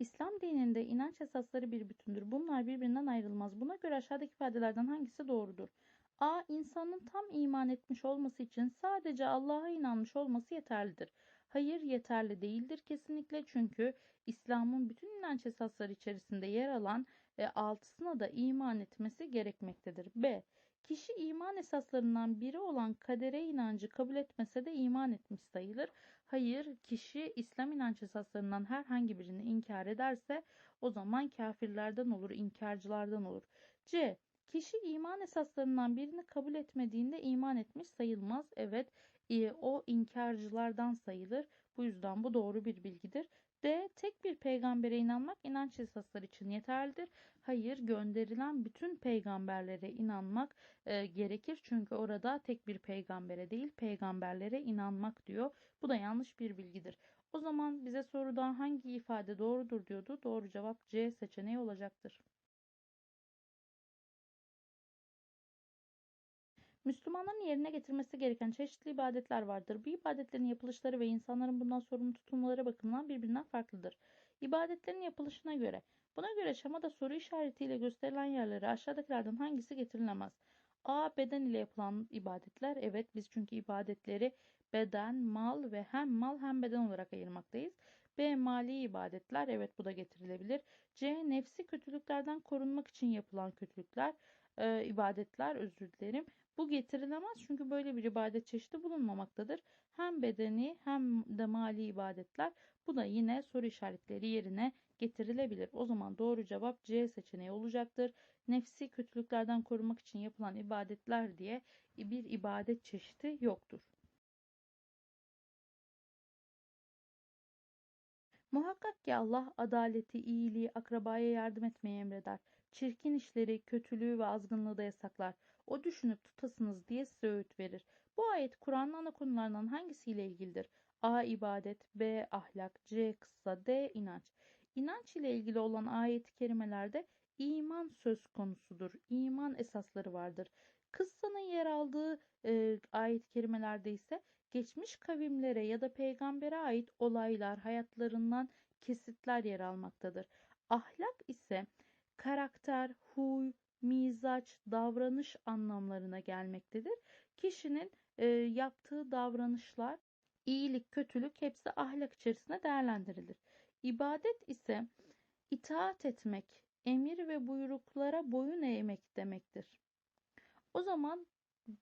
İslam dininde inanç esasları bir bütündür. Bunlar birbirinden ayrılmaz. Buna göre aşağıdaki ifadelerden hangisi doğrudur? A. İnsanın tam iman etmiş olması için sadece Allah'a inanmış olması yeterlidir. Hayır yeterli değildir kesinlikle çünkü İslam'ın bütün inanç esasları içerisinde yer alan e, altısına da iman etmesi gerekmektedir. B. Kişi iman esaslarından biri olan kadere inancı kabul etmese de iman etmiş sayılır. Hayır, kişi İslam inanç esaslarından herhangi birini inkar ederse o zaman kafirlerden olur, inkarcılardan olur. C. Kişi iman esaslarından birini kabul etmediğinde iman etmiş sayılmaz. Evet, e, o inkarcılardan sayılır. Bu yüzden bu doğru bir bilgidir. D. Tek bir peygambere inanmak inanç esasları için yeterlidir. Hayır, gönderilen bütün peygamberlere inanmak e, gerekir. Çünkü orada tek bir peygambere değil, peygamberlere inanmak diyor. Bu da yanlış bir bilgidir. O zaman bize soruda hangi ifade doğrudur diyordu. Doğru cevap C seçeneği olacaktır. Müslümanların yerine getirmesi gereken çeşitli ibadetler vardır. Bu ibadetlerin yapılışları ve insanların bundan sorumlu tutulmaları bakımından birbirinden farklıdır. İbadetlerin yapılışına göre, buna göre şemada soru işaretiyle gösterilen yerlere aşağıdakilerden hangisi getirilemez? A. Beden ile yapılan ibadetler. Evet biz çünkü ibadetleri beden, mal ve hem mal hem beden olarak ayırmaktayız. B. Mali ibadetler. Evet bu da getirilebilir. C. Nefsi kötülüklerden korunmak için yapılan kötülükler, e, ibadetler özür dilerim. Bu getirilemez çünkü böyle bir ibadet çeşidi bulunmamaktadır. Hem bedeni hem de mali ibadetler bu da yine soru işaretleri yerine getirilebilir. O zaman doğru cevap C seçeneği olacaktır. Nefsi kötülüklerden korumak için yapılan ibadetler diye bir ibadet çeşidi yoktur. Muhakkak ki Allah adaleti, iyiliği, akrabaya yardım etmeyi emreder. Çirkin işleri, kötülüğü ve azgınlığı da yasaklar. O düşünüp tutasınız diye size öğüt verir. Bu ayet Kur'an'ın ana konularından hangisiyle ilgilidir? A. ibadet, B. Ahlak, C. Kıssa, D. inanç. İnanç ile ilgili olan ayet-i kerimelerde iman söz konusudur. İman esasları vardır. Kıssanın yer aldığı e, ayet-i kerimelerde ise geçmiş kavimlere ya da peygambere ait olaylar, hayatlarından kesitler yer almaktadır. Ahlak ise karakter, huy, mizaç, davranış anlamlarına gelmektedir. Kişinin e, yaptığı davranışlar, iyilik, kötülük hepsi ahlak içerisinde değerlendirilir. İbadet ise itaat etmek, emir ve buyruklara boyun eğmek demektir. O zaman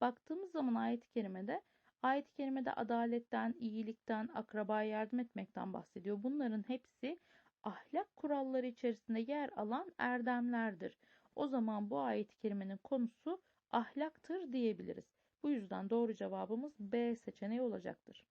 baktığımız zaman ayet-i kerimede ayet-i kerimede adaletten, iyilikten, akrabaya yardım etmekten bahsediyor. Bunların hepsi ahlak kuralları içerisinde yer alan erdemlerdir. O zaman bu ayet-i kerimenin konusu ahlaktır diyebiliriz. Bu yüzden doğru cevabımız B seçeneği olacaktır.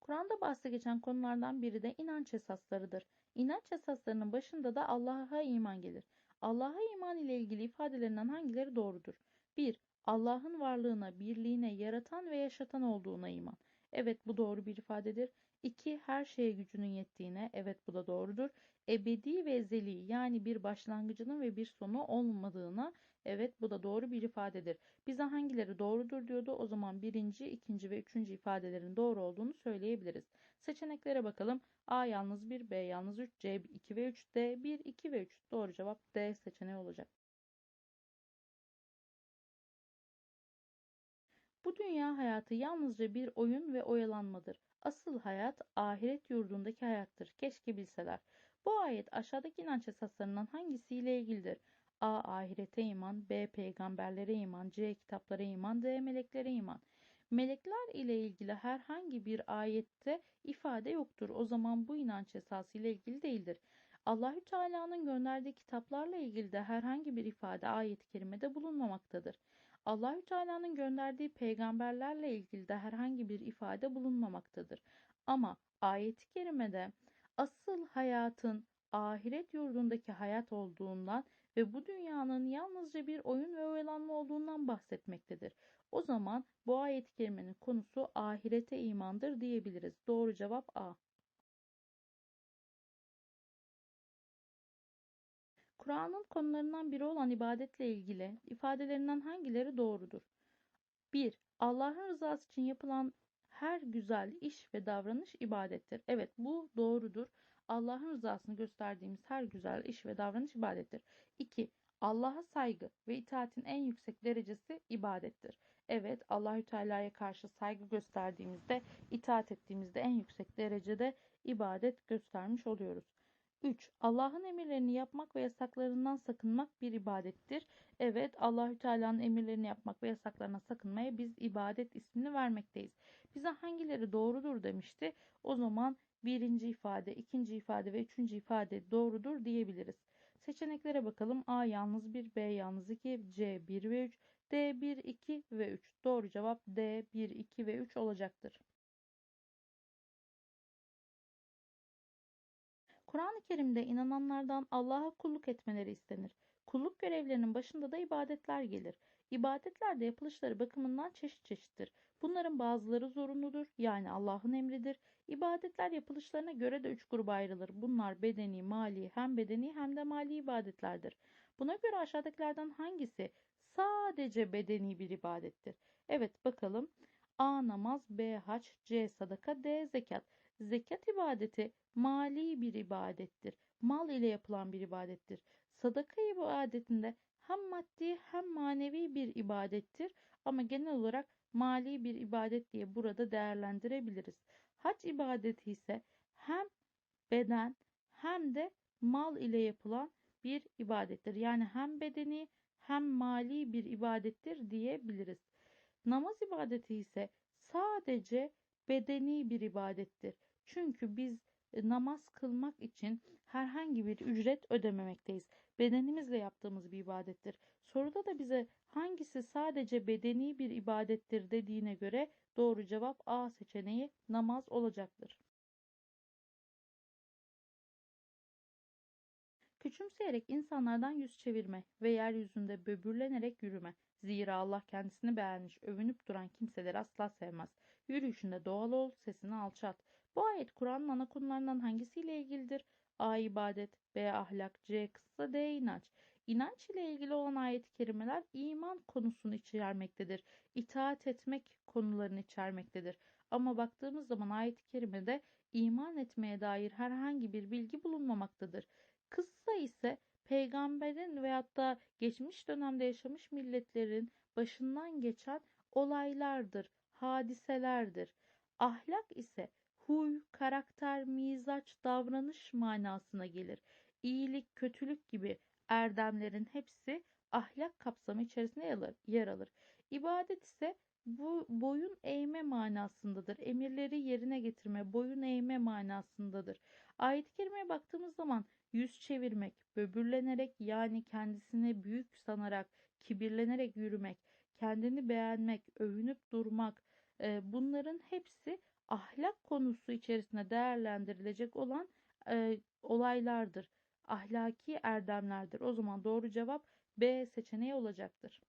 Kur'an'da bahse geçen konulardan biri de inanç esaslarıdır. İnanç esaslarının başında da Allah'a iman gelir. Allah'a iman ile ilgili ifadelerinden hangileri doğrudur? 1. Allah'ın varlığına, birliğine, yaratan ve yaşatan olduğuna iman. Evet bu doğru bir ifadedir. 2. Her şeye gücünün yettiğine. Evet bu da doğrudur. Ebedi ve ezeli yani bir başlangıcının ve bir sonu olmadığına. Evet bu da doğru bir ifadedir. Bize hangileri doğrudur diyordu. O zaman birinci, ikinci ve üçüncü ifadelerin doğru olduğunu söyleyebiliriz. Seçeneklere bakalım. A yalnız 1, B yalnız 3, C 2 ve 3, D 1, 2 ve 3. Doğru cevap D seçeneği olacak. Bu dünya hayatı yalnızca bir oyun ve oyalanmadır. Asıl hayat ahiret yurdundaki hayattır. Keşke bilseler. Bu ayet aşağıdaki inanç esaslarından hangisiyle ilgilidir? A. Ahirete iman, B. Peygamberlere iman, C. Kitaplara iman, D. Meleklere iman. Melekler ile ilgili herhangi bir ayette ifade yoktur. O zaman bu inanç esası ile ilgili değildir. Allahü Teala'nın gönderdiği kitaplarla ilgili de herhangi bir ifade ayet-i kerimede bulunmamaktadır. Allahü Teala'nın gönderdiği peygamberlerle ilgili de herhangi bir ifade bulunmamaktadır. Ama ayet-i kerimede asıl hayatın ahiret yurdundaki hayat olduğundan ve bu dünyanın yalnızca bir oyun ve oyalanma olduğundan bahsetmektedir. O zaman bu ayet-i kerimenin konusu ahirete imandır diyebiliriz. Doğru cevap A. Kur'an'ın konularından biri olan ibadetle ilgili ifadelerinden hangileri doğrudur? 1. Allah'ın rızası için yapılan her güzel iş ve davranış ibadettir. Evet bu doğrudur. Allah'ın rızasını gösterdiğimiz her güzel iş ve davranış ibadettir. 2. Allah'a saygı ve itaatin en yüksek derecesi ibadettir. Evet Allahü Teala'ya karşı saygı gösterdiğimizde, itaat ettiğimizde en yüksek derecede ibadet göstermiş oluyoruz. 3. Allah'ın emirlerini yapmak ve yasaklarından sakınmak bir ibadettir. Evet, Allahü Teala'nın emirlerini yapmak ve yasaklarına sakınmaya biz ibadet ismini vermekteyiz. Bize hangileri doğrudur demişti. O zaman birinci ifade, ikinci ifade ve üçüncü ifade doğrudur diyebiliriz. Seçeneklere bakalım. A yalnız 1, B yalnız 2, C 1 ve 3, D 1, 2 ve 3. Doğru cevap D 1, 2 ve 3 olacaktır. Kur'an-ı Kerim'de inananlardan Allah'a kulluk etmeleri istenir. Kulluk görevlerinin başında da ibadetler gelir. İbadetler de yapılışları bakımından çeşit çeşittir. Bunların bazıları zorunludur, yani Allah'ın emridir. İbadetler yapılışlarına göre de üç gruba ayrılır. Bunlar bedeni, mali, hem bedeni hem de mali ibadetlerdir. Buna göre aşağıdakilerden hangisi sadece bedeni bir ibadettir? Evet bakalım. A namaz, B haç, C sadaka, D zekat. Zekat ibadeti mali bir ibadettir. Mal ile yapılan bir ibadettir. Sadaka ibadetinde hem maddi hem manevi bir ibadettir ama genel olarak mali bir ibadet diye burada değerlendirebiliriz. Hac ibadeti ise hem beden hem de mal ile yapılan bir ibadettir. Yani hem bedeni hem mali bir ibadettir diyebiliriz. Namaz ibadeti ise sadece bedeni bir ibadettir. Çünkü biz e, namaz kılmak için herhangi bir ücret ödememekteyiz. Bedenimizle yaptığımız bir ibadettir. Soruda da bize hangisi sadece bedeni bir ibadettir dediğine göre doğru cevap A seçeneği namaz olacaktır. Küçümseyerek insanlardan yüz çevirme ve yeryüzünde böbürlenerek yürüme. Zira Allah kendisini beğenmiş, övünüp duran kimseleri asla sevmez. Yürüyüşünde doğal ol, sesini alçalt. Bu ayet Kur'an'ın ana konularından hangisiyle ilgilidir? A. ibadet, B. Ahlak, C. Kıssa, D. inanç. İnanç ile ilgili olan ayet-i kerimeler iman konusunu içermektedir. İtaat etmek konularını içermektedir. Ama baktığımız zaman ayet-i kerimede iman etmeye dair herhangi bir bilgi bulunmamaktadır. Kıssa ise peygamberin veyahut da geçmiş dönemde yaşamış milletlerin başından geçen olaylardır, hadiselerdir. Ahlak ise huy, karakter, mizaç, davranış manasına gelir. İyilik, kötülük gibi erdemlerin hepsi ahlak kapsamı içerisinde yer alır. İbadet ise bu boyun eğme manasındadır. Emirleri yerine getirme, boyun eğme manasındadır. Ayet-i kerimeye baktığımız zaman yüz çevirmek, böbürlenerek yani kendisini büyük sanarak, kibirlenerek yürümek, kendini beğenmek, övünüp durmak bunların hepsi ahlak konusu içerisinde değerlendirilecek olan olaylardır. Ahlaki erdemlerdir. O zaman doğru cevap B seçeneği olacaktır.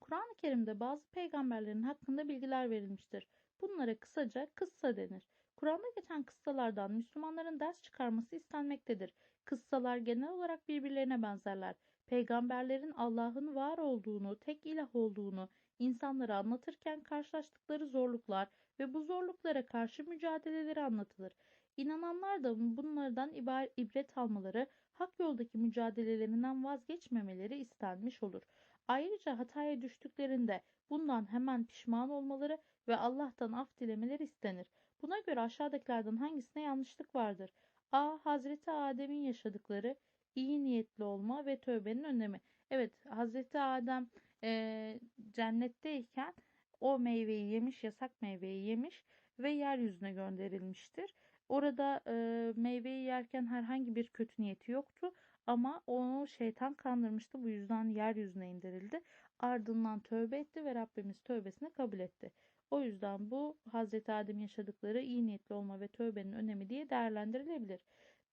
Kur'an-ı Kerim'de bazı peygamberlerin hakkında bilgiler verilmiştir. Bunlara kısaca kıssa denir. Kur'an'da geçen kıssalardan Müslümanların ders çıkarması istenmektedir. Kıssalar genel olarak birbirlerine benzerler. Peygamberlerin Allah'ın var olduğunu, tek ilah olduğunu, insanlara anlatırken karşılaştıkları zorluklar ve bu zorluklara karşı mücadeleleri anlatılır. İnananlar da bunlardan ibret almaları, hak yoldaki mücadelelerinden vazgeçmemeleri istenmiş olur. Ayrıca hataya düştüklerinde bundan hemen pişman olmaları ve Allah'tan af dilemeleri istenir. Buna göre aşağıdakilerden hangisine yanlışlık vardır? A. Hazreti Adem'in yaşadıkları iyi niyetli olma ve tövbenin önemi. Evet Hazreti Adem e, cennetteyken o meyveyi yemiş, yasak meyveyi yemiş ve yeryüzüne gönderilmiştir. Orada e, meyveyi yerken herhangi bir kötü niyeti yoktu ama onu şeytan kandırmıştı. Bu yüzden yeryüzüne indirildi. Ardından tövbe etti ve Rabbimiz tövbesini kabul etti. O yüzden bu Hazreti Adem yaşadıkları iyi niyetli olma ve tövbenin önemi diye değerlendirilebilir.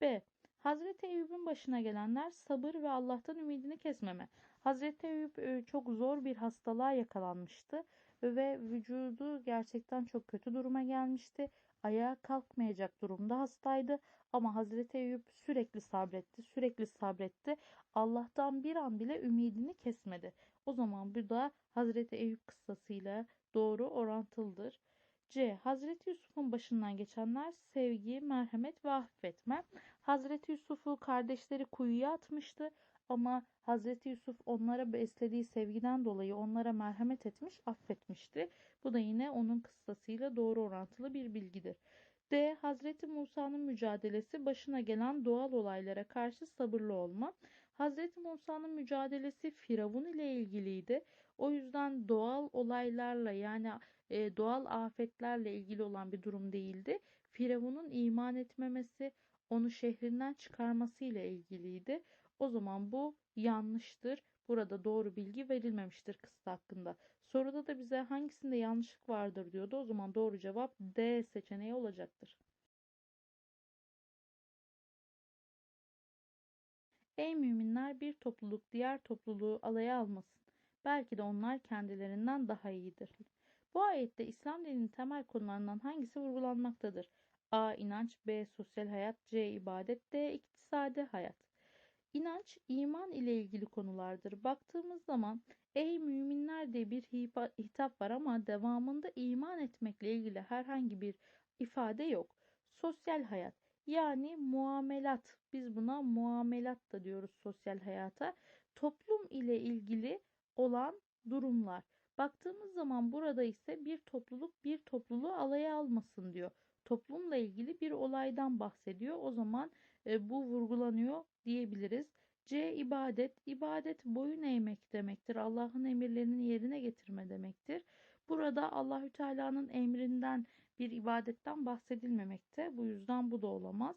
B. Hazreti Eyüp'ün başına gelenler sabır ve Allah'tan ümidini kesmeme. Hazreti Eyüp e, çok zor bir hastalığa yakalanmıştı ve vücudu gerçekten çok kötü duruma gelmişti. Ayağa kalkmayacak durumda hastaydı ama Hazreti Eyüp sürekli sabretti, sürekli sabretti. Allah'tan bir an bile ümidini kesmedi. O zaman bu da Hazreti Eyüp kıssasıyla doğru orantılıdır. C. Hazreti Yusuf'un başından geçenler sevgi, merhamet ve affetme. Hazreti Yusuf'u kardeşleri kuyuya atmıştı ama Hazreti Yusuf onlara beslediği sevgiden dolayı onlara merhamet etmiş, affetmişti. Bu da yine onun kıssasıyla doğru orantılı bir bilgidir. D. Hazreti Musa'nın mücadelesi başına gelen doğal olaylara karşı sabırlı olma. Hazreti Musa'nın mücadelesi Firavun ile ilgiliydi. O yüzden doğal olaylarla yani e, doğal afetlerle ilgili olan bir durum değildi. Firavun'un iman etmemesi, onu şehrinden çıkarması ile ilgiliydi. O zaman bu yanlıştır. Burada doğru bilgi verilmemiştir kıssa hakkında. Soruda da bize hangisinde yanlışlık vardır diyordu. O zaman doğru cevap D seçeneği olacaktır. Ey müminler bir topluluk diğer topluluğu alaya almasın. Belki de onlar kendilerinden daha iyidir. Bu ayette İslam dininin temel konularından hangisi vurgulanmaktadır? A. İnanç B. Sosyal hayat C. ibadet D. İktisadi hayat İnanç, iman ile ilgili konulardır. Baktığımız zaman ey müminler diye bir hitap var ama devamında iman etmekle ilgili herhangi bir ifade yok. Sosyal hayat yani muamelat biz buna muamelat da diyoruz sosyal hayata. Toplum ile ilgili olan durumlar. Baktığımız zaman burada ise bir topluluk bir topluluğu alaya almasın diyor. Toplumla ilgili bir olaydan bahsediyor. O zaman e, bu vurgulanıyor diyebiliriz. C. ibadet. İbadet boyun eğmek demektir. Allah'ın emirlerini yerine getirme demektir. Burada Allahü Teala'nın emrinden bir ibadetten bahsedilmemekte. Bu yüzden bu da olamaz.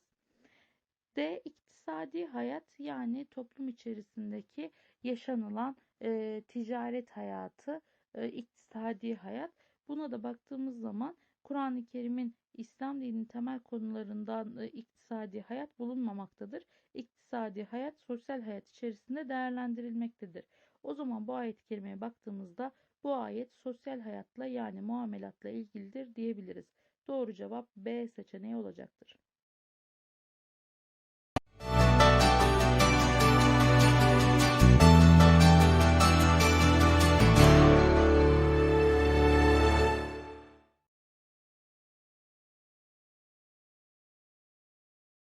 D. iktisadi hayat yani toplum içerisindeki yaşanılan e, ticaret hayatı, e, iktisadi hayat. Buna da baktığımız zaman Kur'an-ı Kerim'in İslam dininin temel konularından iktisadi hayat bulunmamaktadır. İktisadi hayat sosyal hayat içerisinde değerlendirilmektedir. O zaman bu ayet-i kerimeye baktığımızda bu ayet sosyal hayatla yani muamelatla ilgilidir diyebiliriz. Doğru cevap B seçeneği olacaktır.